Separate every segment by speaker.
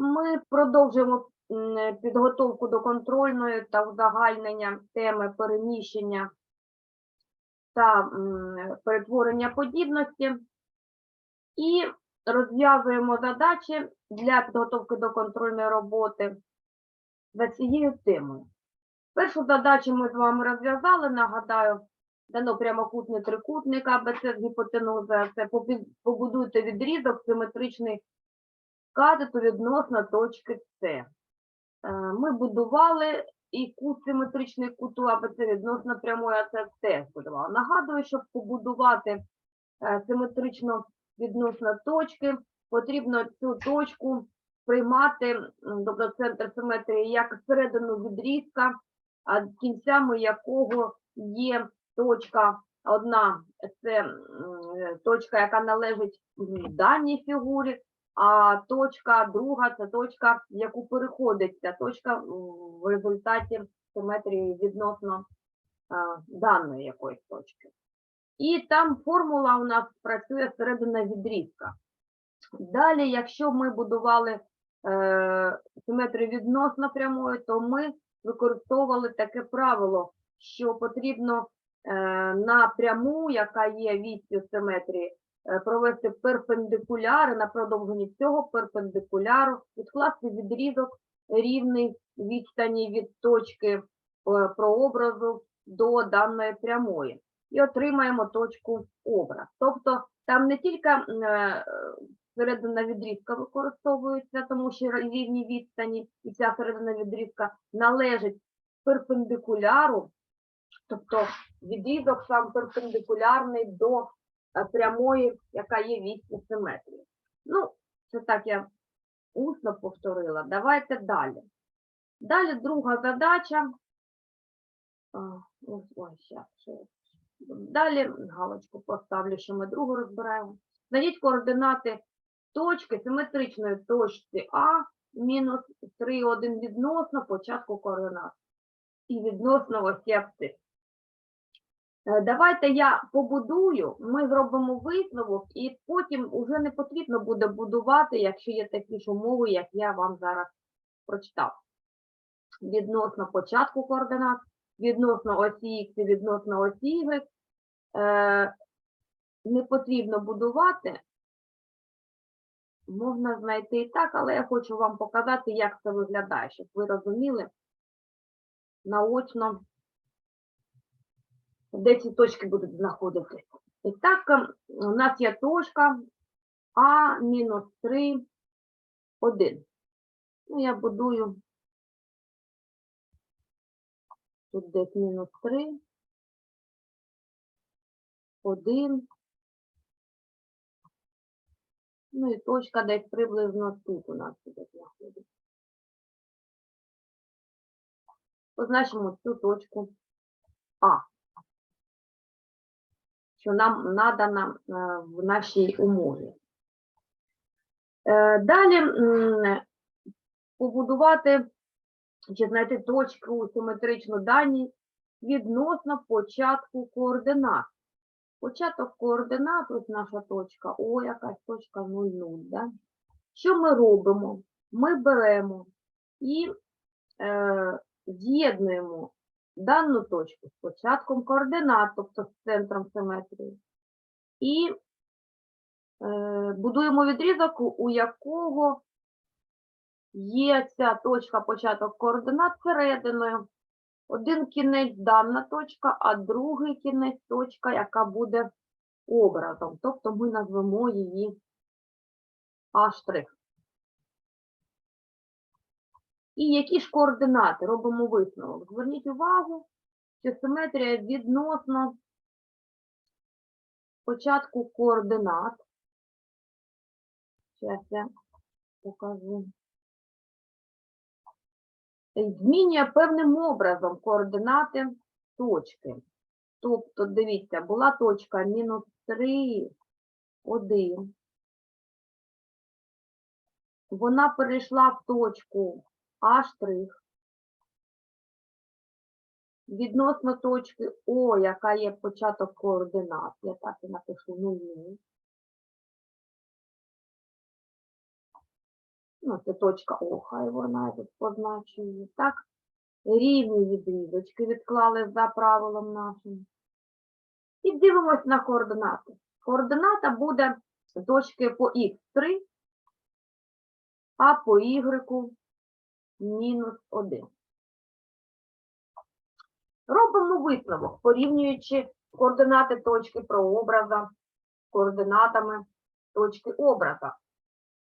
Speaker 1: Ми продовжуємо підготовку до контрольної та узагальнення теми переміщення та перетворення подібності і розв'язуємо задачі для підготовки до контрольної роботи за цією темою. Першу задачу ми з вами розв'язали, нагадаю, дано прямокутний трикутник АБЦ з гіпотенузою, це побудуйте відрізок симетричний катету відносно точки С. Е, Ми будували і кут симетричний куту АБЦ відносно прямої АЦ теж будували. Нагадую, щоб побудувати е, симетрично відносно точки, потрібно цю точку приймати, тобто центр симетрії, як середину відрізка, кінцями якого є точка одна, це е, точка, яка належить даній фігурі, а точка друга це точка, в яку переходить ця точка в результаті симетрії відносно даної якоїсь точки. І там формула у нас працює середина відрізка. Далі, якщо ми будували е, симетрію відносно прямої, то ми використовували таке правило, що потрібно е, на пряму, яка є вістю симетрії, е, провести перпендикуляр, на продовженні цього перпендикуляру відкласти відрізок рівний відстані від точки е, прообразу до даної прямої. І отримаємо точку образ. Тобто там не тільки е, середина відрізка використовується, тому що рівні відстані, і ця середина відрізка належить перпендикуляру, тобто відрізок сам перпендикулярний до е, прямої, яка є вістю симетрії. Ну, це так я усно повторила. Давайте далі. Далі друга задача. Далі галочку поставлю, що ми другу розбираємо. Знайдіть координати точки симетричної точці А мінус 3, 1 відносно початку координат і відносно осі абсцис. Е, Давайте я побудую, ми зробимо висновок, і потім вже не потрібно буде будувати, якщо є такі ж умови, як я вам зараз прочитав. Відносно початку координат, відносно осі Х і відносно осі Y. Е, не потрібно будувати, можна знайти і так, але я хочу вам показати, як це виглядає, щоб ви розуміли наочно, де ці точки будуть знаходитися. І так, у нас є точка А мінус 3, 1. Ну, я будую тут десь мінус 3, 1. Ну і точка десь приблизно тут у нас буде знаходиться. Позначимо цю точку А, що нам надана е, в нашій умові. Е, Далі побудувати чи знайти точку симетричну дані відносно початку координат. Початок координат, ось наша точка, о, якась точка 0,0, да? Що ми робимо? Ми беремо і е, з'єднуємо дану точку з початком координат, тобто з центром симетрії, і е, будуємо відрізок, у- якого є ця точка початок координат серединою. Один кінець дана точка, а другий кінець точка, яка буде образом. Тобто ми назвемо її А'. І які ж координати? Робимо висновок. Зверніть увагу, що симетрія відносно початку координат. Зараз я покажу. Змінює певним образом координати точки. Тобто, дивіться, була точка мінус 3, 1. Вона перейшла в точку А'. Відносно точки О, яка є початок координат, я так і напишу 0. Ну, це точка О, хай вона тут позначую. Так. Рівні відрізочки відклали за правилом нашим. І дивимось на координати. Координата буде точки по х3, а по y мінус 1. Робимо висновок, порівнюючи координати точки прообраза з координатами точки образа.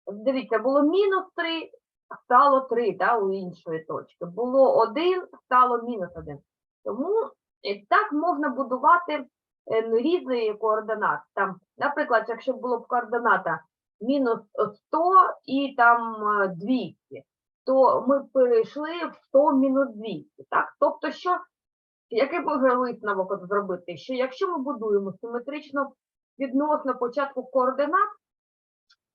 Speaker 1: Дивіться, було мінус 3, стало 3 да, у іншої точки. Було 1, стало мінус 1. Тому е, так можна будувати е, різні координати. Там, наприклад, якщо було б координата мінус 100 і там е, 200, то ми перейшли в 100 мінус 200. Так? Тобто, що, який можна висновок зробити? Що якщо ми будуємо симетрично відносно початку координат,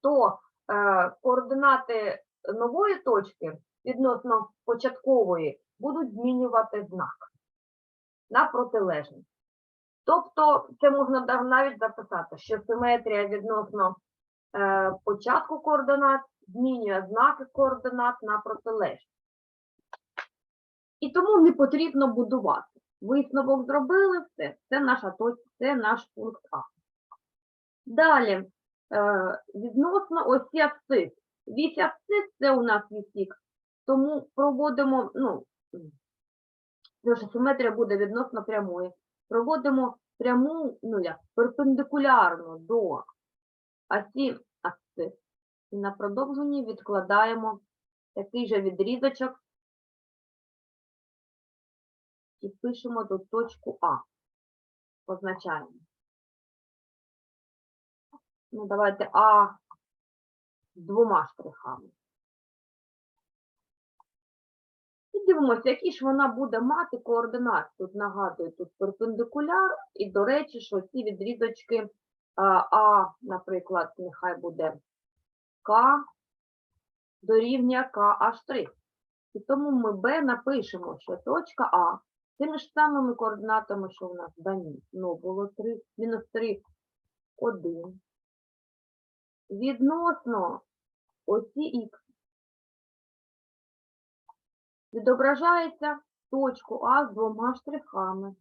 Speaker 1: то е, координати нової точки відносно початкової будуть змінювати знак на протилежність. Тобто це можна навіть записати, що симетрія відносно е, початку координат змінює знаки координат на протилежність. І тому не потрібно будувати. Висновок зробили все, це наша точка, це наш пункт А. Далі, е, відносно осі абсцис. Вісь абсцис – це у нас вісь тому проводимо, ну, наша симетрія буде відносно прямої. Проводимо пряму, ну як, перпендикулярно до осі абсцис. І на продовженні відкладаємо такий же відрізочок і пишемо тут точку А. Позначаємо. Ну, давайте А двома штрихами. І дивимося, які ж вона буде мати координати. Тут нагадую, тут перпендикуляр, і, до речі, що ці відрізочки А, наприклад, нехай буде К дорівнює КА'. І тому ми Б напишемо, що точка А тими ж самими координатами, що у нас дані. Ну, було 3, мінус 3, 1. Відносно осі Х відображається точку А з двома штрихами.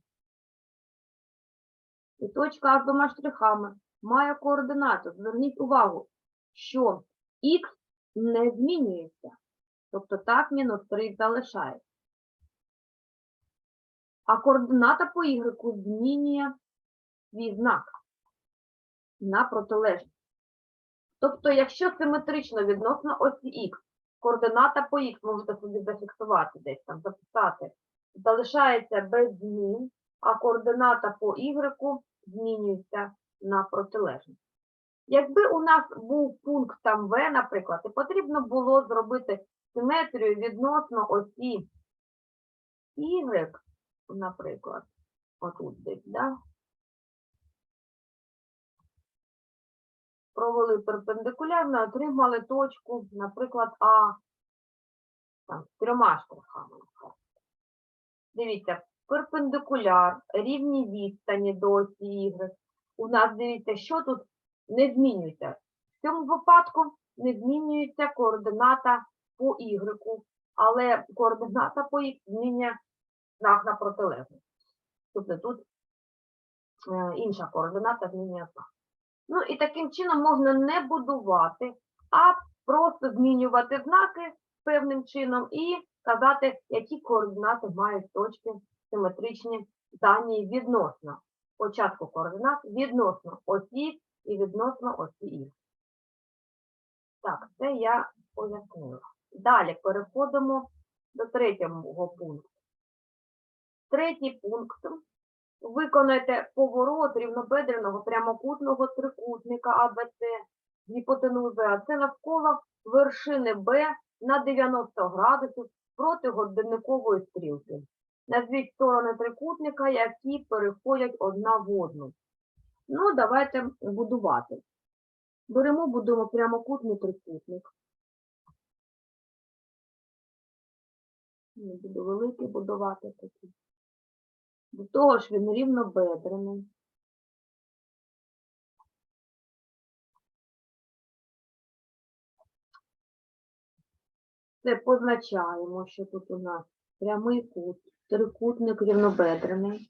Speaker 1: І точка А з двома штрихами має координату. Зверніть увагу, що Х не змінюється. Тобто так мінус 3 залишається. А координата по Y змінює свій знак на протилежність. Тобто, якщо симетрично відносно осі Х, координата по Х можете собі зафіксувати десь там, записати, залишається без змін, а координата по Y змінюється на протилежність. Якби у нас був пункт там В, наприклад, і потрібно було зробити симетрію відносно осі Y, наприклад, отут десь, да? провели перпендикулярно, отримали точку, наприклад, А там, з трьома штрихами. Дивіться, перпендикуляр, рівні відстані до осі Y. У нас, дивіться, що тут не змінюється. В цьому випадку не змінюється координата по Y, але координата по Х змінює знак на протилежність. Тобто тут е, інша координата змінює знак. Ну і таким чином можна не будувати, а просто змінювати знаки певним чином і казати, які координати мають точки симетричні дані відносно початку координат, відносно осі і відносно осі І. Так, це я пояснила. Далі переходимо до третього пункту. Третій пункт Виконайте поворот рівнобедреного прямокутного трикутника АБЦ з гіпотенузою АЦ навколо вершини Б на 90 градусів проти годинникової стрілки. Назвіть сторони трикутника, які переходять одна в одну. Ну, давайте будувати. Беремо, будуємо прямокутний трикутник. Не буду великий будувати такий. До того ж він рівнобедрений. Це позначаємо, що тут у нас прямий кут, трикутник рівнобедрений.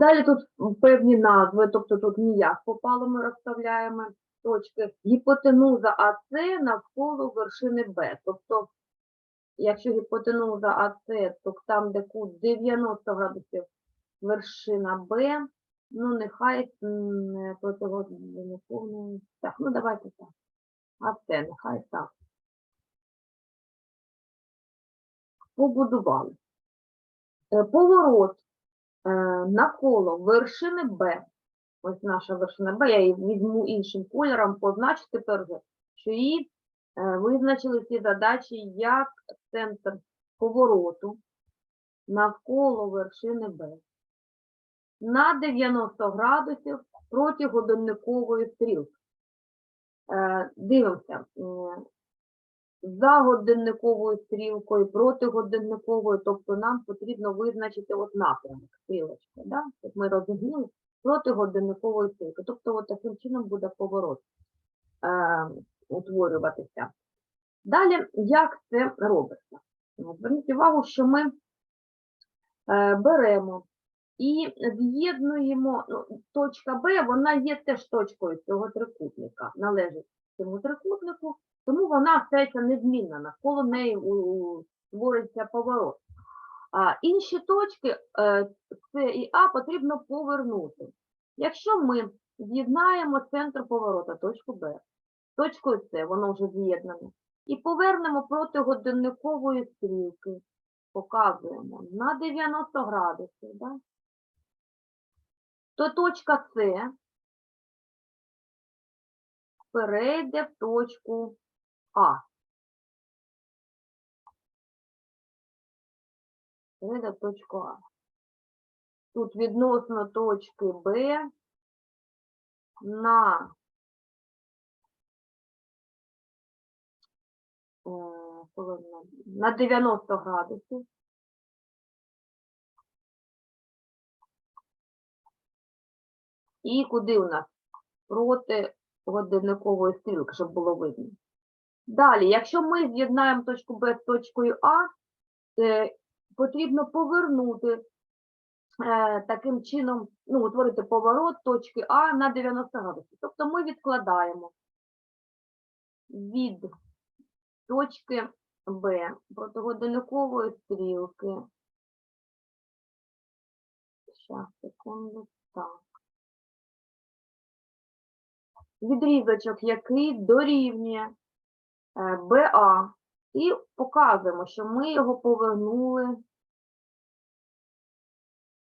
Speaker 1: Далі тут певні назви, тобто тут ніяк попало, ми розставляємо точки. Гіпотенуза АС навколо вершини Б. Тобто, якщо гіпотенуза АС, то там, де кут 90 градусів вершина Б, ну нехай противоположний. Так, ну давайте так. АС, нехай так. Побудували. Е, Поворот навколо вершини Б. Ось наша вершина Б, я її візьму іншим кольором, позначу тепер що її е, визначили ці задачі як центр повороту навколо вершини Б. На 90 градусів проти годинникової стрілки. Е, Дивимося. За годинниковою стрілкою, проти годинникової, тобто нам потрібно визначити от напрямок стрілочки. Да? Щоб ми розуміли, проти годинникової стрілки. Тобто от таким чином буде поворот е, утворюватися. Далі, як це робиться? Зверніть увагу, що ми е, беремо і з'єднуємо, ну, точка Б, вона є теж точкою цього трикутника, належить цьому трикутнику, тому вона стається незмінна, навколо неї створиться поворот. А інші точки е, С і А потрібно повернути. Якщо ми з'єднаємо центр поворота, точку Б, точкою С, воно вже з'єднане, і повернемо проти годинникової стрілки, показуємо на 90 градусів, да? то точка С перейде в точку А. Перейде в точку А. Тут відносно точки Б на е, на 90 градусів. І куди у нас? Проти годинникової стрілки, щоб було видно. Далі, якщо ми з'єднаємо точку Б з точкою А, е, потрібно повернути е, таким чином, ну, утворити поворот точки А на 90 градусів. Тобто ми відкладаємо від точки Б протигодинникової стрілки. Щас, секунду, так. Відрізочок, який дорівнює БА. І показуємо, що ми його повернули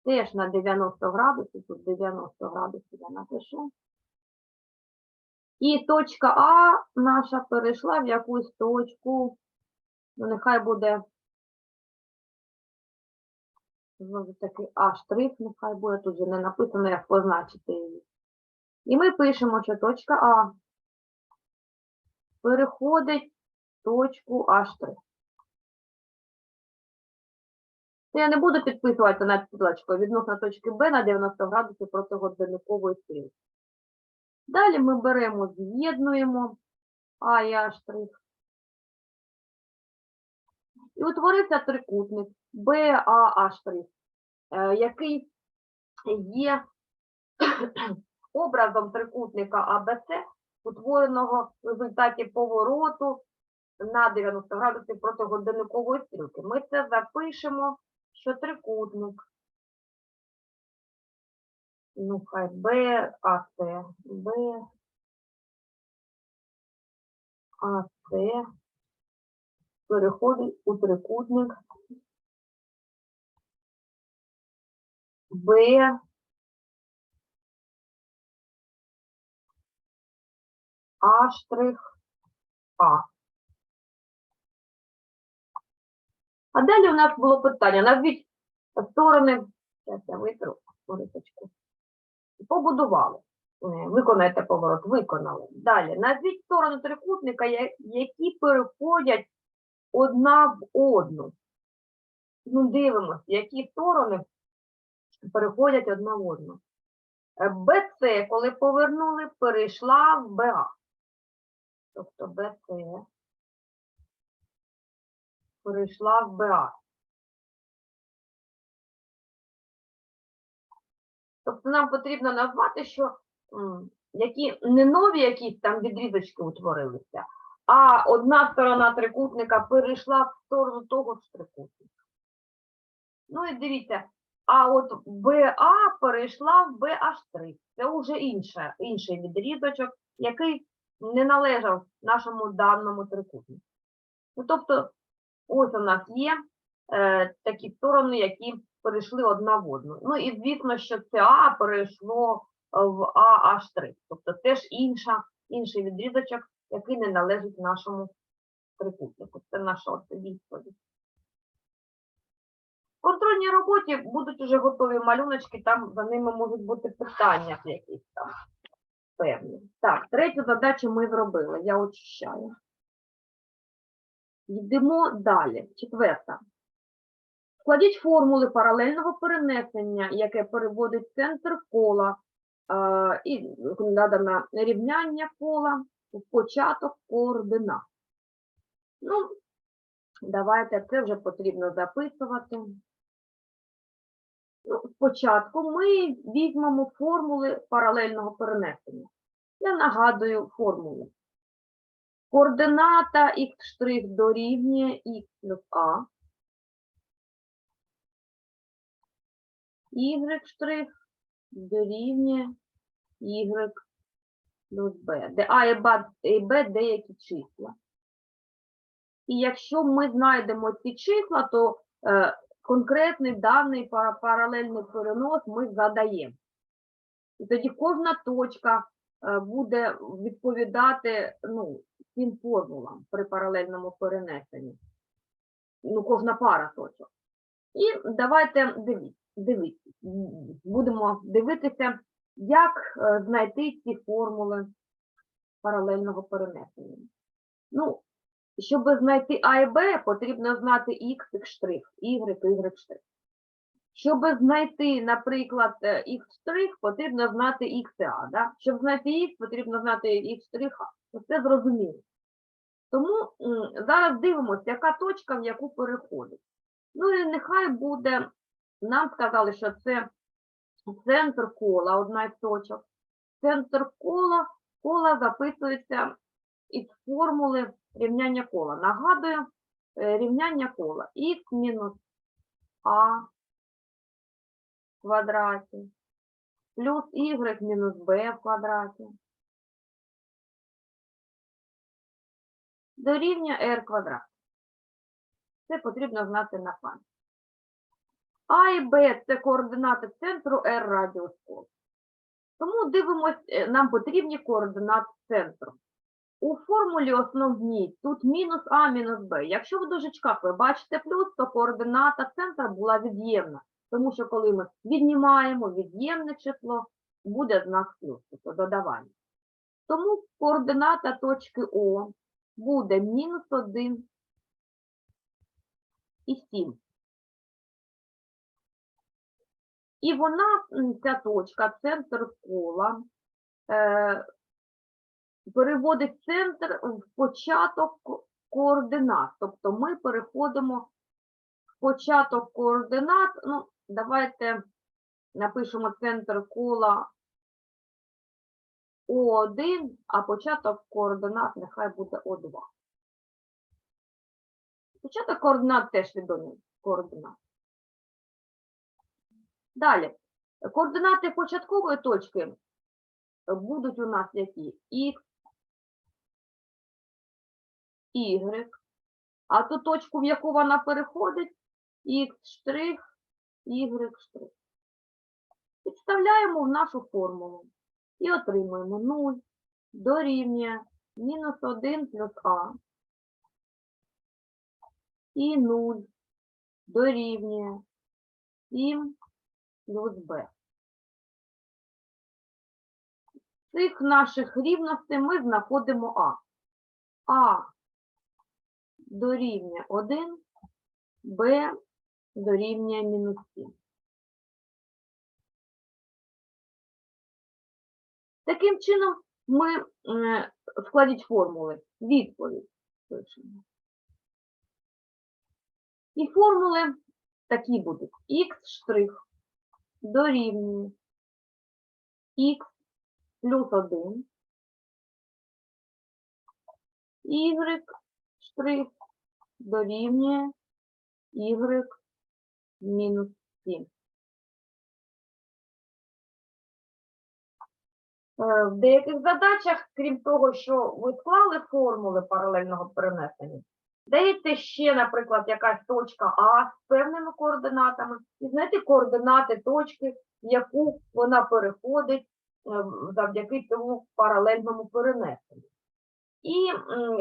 Speaker 1: теж на 90 градусів, тут 90 градусів я напишу. І точка А наша перейшла в якусь точку, ну нехай буде знову таки А штрих, нехай буде, тут же не написано, як позначити її. І ми пишемо, що точка А переходить точку А штрих. Це Я не буду підписувати над стрілочкою відносно точки Б на 90 градусів проти годинникової. Далі ми беремо, з'єднуємо А і штрих. І утворився трикутник БАА штрих, е, який є образом трикутника АБЦ, утвореного в результаті повороту на 90 градусів проти годинникової стрілки. Ми це запишемо, що трикутник, ну хай БАЦ, Б, АЦ переходить у трикутник. Б, А А. Далі у нас було питання. Назвіть сторони, зараз я витру рисочку. Побудували. Е, Виконайте поворот, виконали. Далі. Назвіть сторони трикутника, які переходять одна в одну. Ну, дивимося, які сторони переходять одна в одну. Е, БЦ, коли повернули, перейшла в БА. Тобто БЦ перейшла в БА. Тобто нам потрібно назвати, що які не нові якісь там відрізочки утворилися, а одна сторона трикутника перейшла в сторону того ж трикутника. Ну і дивіться, а от БА перейшла в БА'. Це вже інша, інший відрізочок, який не належав нашому даному трикутнику. Ну, тобто, ось у нас є е, такі сторони, які перейшли одна в одну. Ну і звісно, що це А перейшло в АH3. Тобто теж інша, інший відрізочок, який не належить нашому трикутнику. Це наша відповідь. В контрольній роботі будуть уже готові малюночки, там за ними можуть бути питання якісь там певні. Так, третю задачу ми зробили, я очищаю. Йдемо далі. Четверта. Складіть формули паралельного перенесення, яке переводить центр кола е, і надано рівняння кола в початок координат. Ну, давайте це вже потрібно записувати. Ну, спочатку ми візьмемо формули паралельного перенесення. Я нагадую формулу. Координата х' дорівнює х плюс а. y' дорівнює y плюс b, де а і b деякі числа. І якщо ми знайдемо ці числа, то е, конкретний даний паралельний перенос ми задаємо. І тоді кожна точка буде відповідати ну, цим формулам при паралельному перенесенні. Ну, кожна пара точок. І давайте дивіться, дивіться, будемо дивитися, як е, знайти ці формули паралельного перенесення. Ну, щоб знайти А і Б, потрібно знати Х, Х', Y, Y'. Щоб знайти, наприклад, е, Х', потрібно знати Х і Да? Щоб знайти Х, потрібно знати А. Це зрозуміло. Тому зараз дивимося, яка точка в яку переходить. Ну і нехай буде, нам сказали, що це центр кола, одна із точок. Центр кола, кола записується із формули рівняння кола. Нагадую, е, рівняння кола х мінус а в квадраті плюс y мінус b в квадраті дорівнює r квадрат. Це потрібно знати на пам'ять. А і Б – це координати центру R радіус кола. Тому дивимось, е, нам потрібні координати центру. У формулі основній тут мінус А, мінус Б. Якщо в дужечках ви бачите плюс, то координата центра була від'ємна. Тому що коли ми віднімаємо від'ємне число, буде знак плюс, тобто додавання. Тому координата точки О буде мінус 1 і 7. І вона, ця точка, центр кола, е, переводить центр в початок координат. Тобто ми переходимо в початок координат. Ну, давайте напишемо центр кола О1, а початок координат нехай буде О2. Початок координат теж відомі координат. Dалі. Координати початкової точки будуть у нас які? Х, Y, а ту точку, в яку вона переходить, Х Y. Підставляємо в нашу формулу і отримуємо 0 дорівнює мінус 1 плюс А і 0 дорівнює 7 плюс. З цих наших рівностей ми знаходимо А. А дорівнює 1, Б дорівнює мінус 7. Таким чином ми е, складіть формули. Відповідь пишемо. І формули такі будуть. х штрих дорівнює х плюс 1, y штрих дорівнює y мінус 7. Е, В деяких задачах, крім того, що ви склали формули паралельного перенесення, дається ще, наприклад, якась точка А з певними координатами, і знайти координати точки, в яку вона переходить е, завдяки цьому паралельному перенесенню. І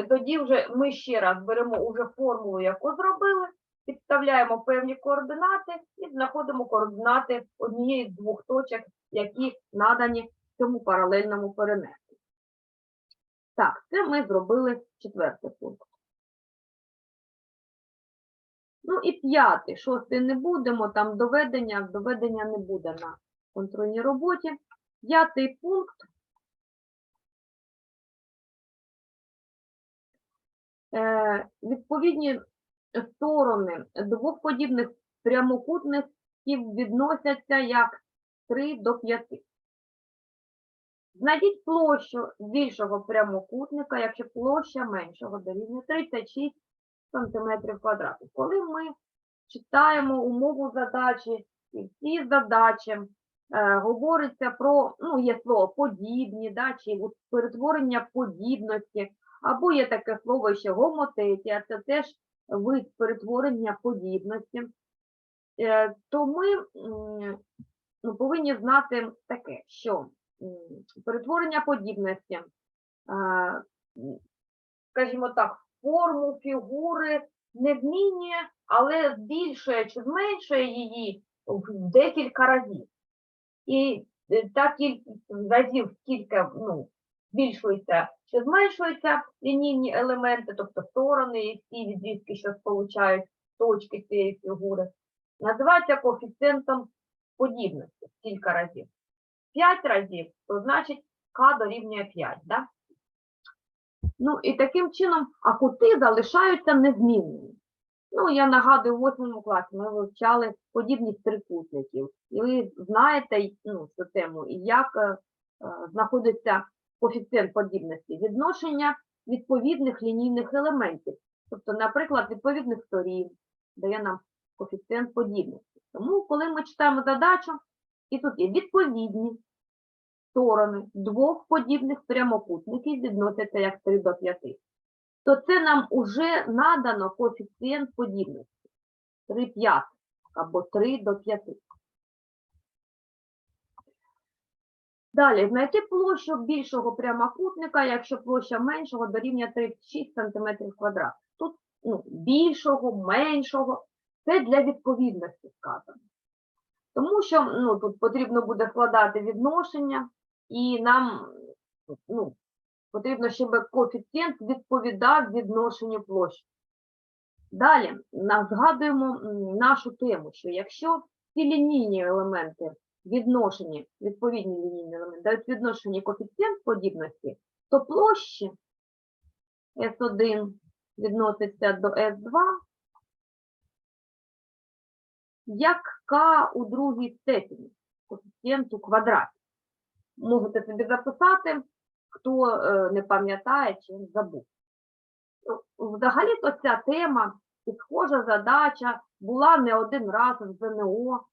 Speaker 1: тоді вже ми ще раз беремо уже формулу, яку зробили, підставляємо певні координати і знаходимо координати однієї з двох точок, які надані цьому паралельному перенесенні. Так, це ми зробили четвертий пункт. Ну і п'ятий, шостий не будемо, там доведення, доведення не буде на контрольній роботі. П'ятий пункт. Е, відповідні сторони двох подібних прямокутників відносяться як 3 до 5. Знайдіть площу більшого прямокутника, якщо площа меншого дорівнює 36 см квадратних. Коли ми читаємо умову задачі, і всі задачі е, говориться про, ну, є слово подібні, да, чи перетворення подібності, або є таке слово ще гомотетія, це теж вид перетворення подібності, е, то ми ну, повинні знати таке, що перетворення подібності, е, скажімо так, форму фігури не змінює, але збільшує чи зменшує її в декілька разів. І е, та кількість разів, скільки ну, збільшується чи зменшуються лінійні елементи, тобто сторони і всі відрізки, що сполучають точки цієї фігури, називається коефіцієнтом подібності кілька разів. 5 разів, то значить k дорівнює 5, да? Ну і таким чином, а кути залишаються незмінними. Ну, я нагадую, в 8 класі ми вивчали подібність трикутників. І ви знаєте ну, цю тему, і як е, е, знаходиться коефіцієнт подібності відношення відповідних лінійних елементів. Тобто, наприклад, відповідних сторін дає нам коефіцієнт подібності. Тому, коли ми читаємо задачу, і тут є відповідні сторони двох подібних прямокутників відносяться як 3 до 5, то це нам уже надано коефіцієнт подібності 3 п'ятих або 3 до 5. Далі, знайти площу більшого прямокутника, якщо площа меншого дорівнює 36 см квадратних. Тут ну, більшого, меншого, це для відповідності сказано. Тому що ну, тут потрібно буде складати відношення, і нам ну, потрібно, щоб коефіцієнт відповідав відношенню площі. Далі згадуємо нашу тему, що якщо ці лінійні елементи відношені, відповідні лінійні елементи, дають відношені коефіцієнт подібності, то площі S1 відноситься до S2 як К у другій степені коефіцієнту квадраті. Можете собі записати, хто е, не пам'ятає чи забув. Взагалі-то ця тема і схожа задача була не один раз в ЗНО,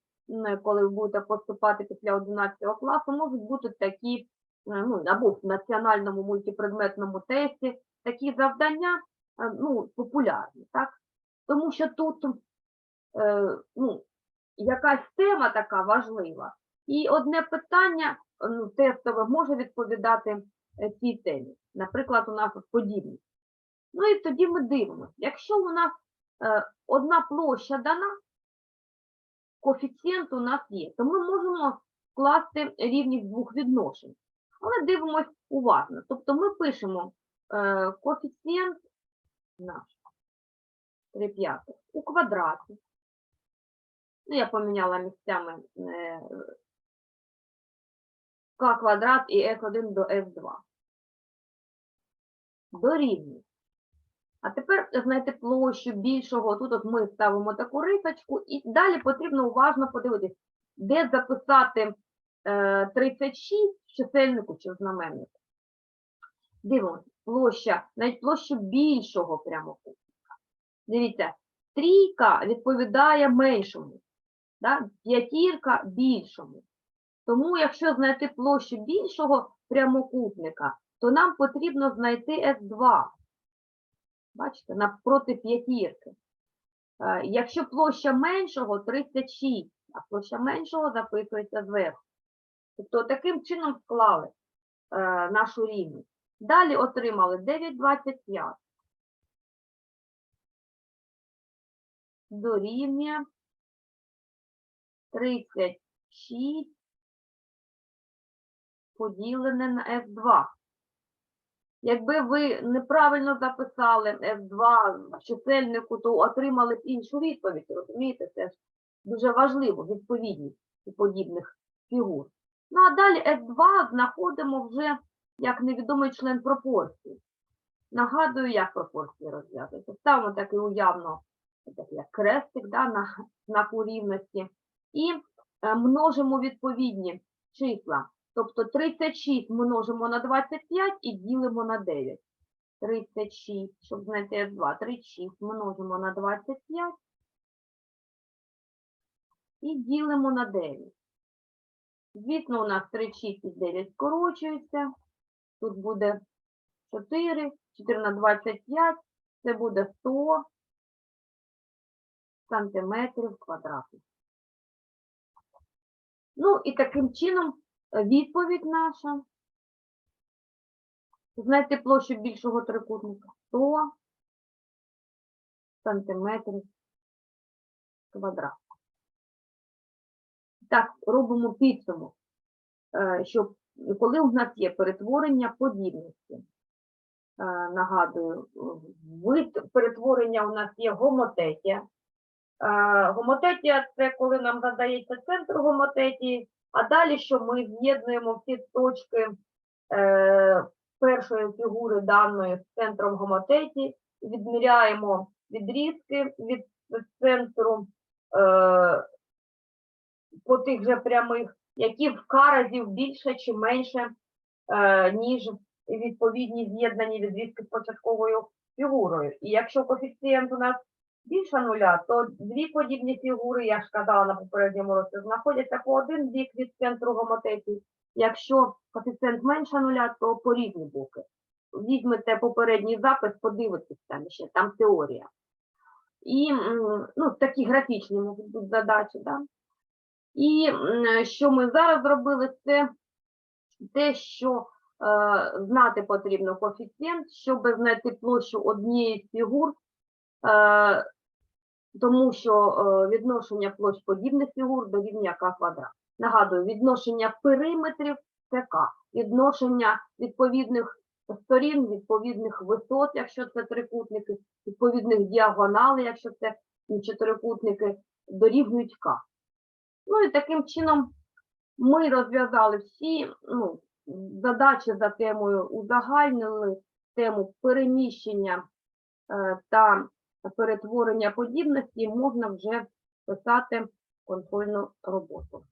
Speaker 1: коли ви будете поступати після 11 класу, можуть бути такі, е, ну, або в національному мультипредметному тесті, такі завдання е, ну, популярні, так? Тому що тут е, ну, якась тема така важлива, і одне питання ну, тестове може відповідати е, цій темі. Наприклад, у нас подібність. Ну і тоді ми дивимося, якщо у нас е, одна площа дана, коефіцієнт у нас є, то ми можемо скласти рівність двох відношень. Але дивимось уважно. Тобто ми пишемо е, коефіцієнт наш 3 п'ятих у квадраті. Ну, я поміняла місцями е, к квадрат і s1 до s2. Дорівнює. А тепер знайти площу більшого. Тут от ми ставимо таку рисочку, і далі потрібно уважно подивитись, де записати е, 36 в чисельнику чи в знаменнику. Дивимося, площа, навіть площу більшого прямокутника. Дивіться, трійка відповідає меншому, да? п'ятірка більшому. Тому, якщо знайти площу більшого прямокутника, то нам потрібно знайти S2. Бачите, навпроти п'ятірки. Е, Якщо площа меншого 36, а площа меншого записується зверху. Тобто таким чином склали е, нашу рівність. Далі отримали 9,25. Дорівнює 36 поділене на F2. Якби ви неправильно записали F2 в чисельнику, то отримали б іншу відповідь. Розумієте, це ж дуже важливо, відповідність у подібних фігур. Ну а далі F2 знаходимо вже як невідомий член пропорції. Нагадую, як пропорції розв'язуються. Ставимо такий уявно, такий як крестик да, на знаку рівності. І е, множимо відповідні числа. Тобто 36 множимо на 25 і ділимо на 9. 36, щоб знайти F2, 36 множимо на 25 і ділимо на 9. Звісно, у нас 36 і 9 скорочуються. Тут буде 4, 4 на 25, це буде 100 сантиметрів квадратних. Ну і таким чином відповідь наша. Знайти площу більшого трикутника 100 сантиметрів квадратних. Так, робимо підсумок, е, що коли у нас є перетворення подібності, е, нагадую, вид перетворення у нас є гомотетія. Е, Гомотетія це коли нам задається центр гомотетії, а далі, що ми з'єднуємо всі точки е, першої фігури даної з центром гомотетії, відміряємо відрізки від центру е, по тих же прямих, які в К разів більше чи менше, е, ніж відповідні з'єднані відрізки з початковою фігурою. І якщо коефіцієнт у нас більше нуля, то дві подібні фігури, я ж казала на попередньому році, знаходяться по один бік від центру гомотетії. Якщо коефіцієнт менше нуля, то по різні боки. Візьмете попередній запис, подивитесь там ще, там теорія. І ну, такі графічні можуть бути задачі. Да? І що ми зараз зробили, це те, що е, знати потрібно коефіцієнт, щоб знайти площу однієї з фігур, е, тому що е, відношення площ подібних фігур дорівнює К квадрат. Нагадую, відношення периметрів це К, відношення відповідних сторін, відповідних висот, якщо це трикутники, відповідних діагоналей, якщо це чотирикутники, дорівнюють К. Ну і таким чином ми розв'язали всі ну, задачі за темою, узагальнили тему переміщення е, та перетворення подібності, можна вже писати контрольну роботу.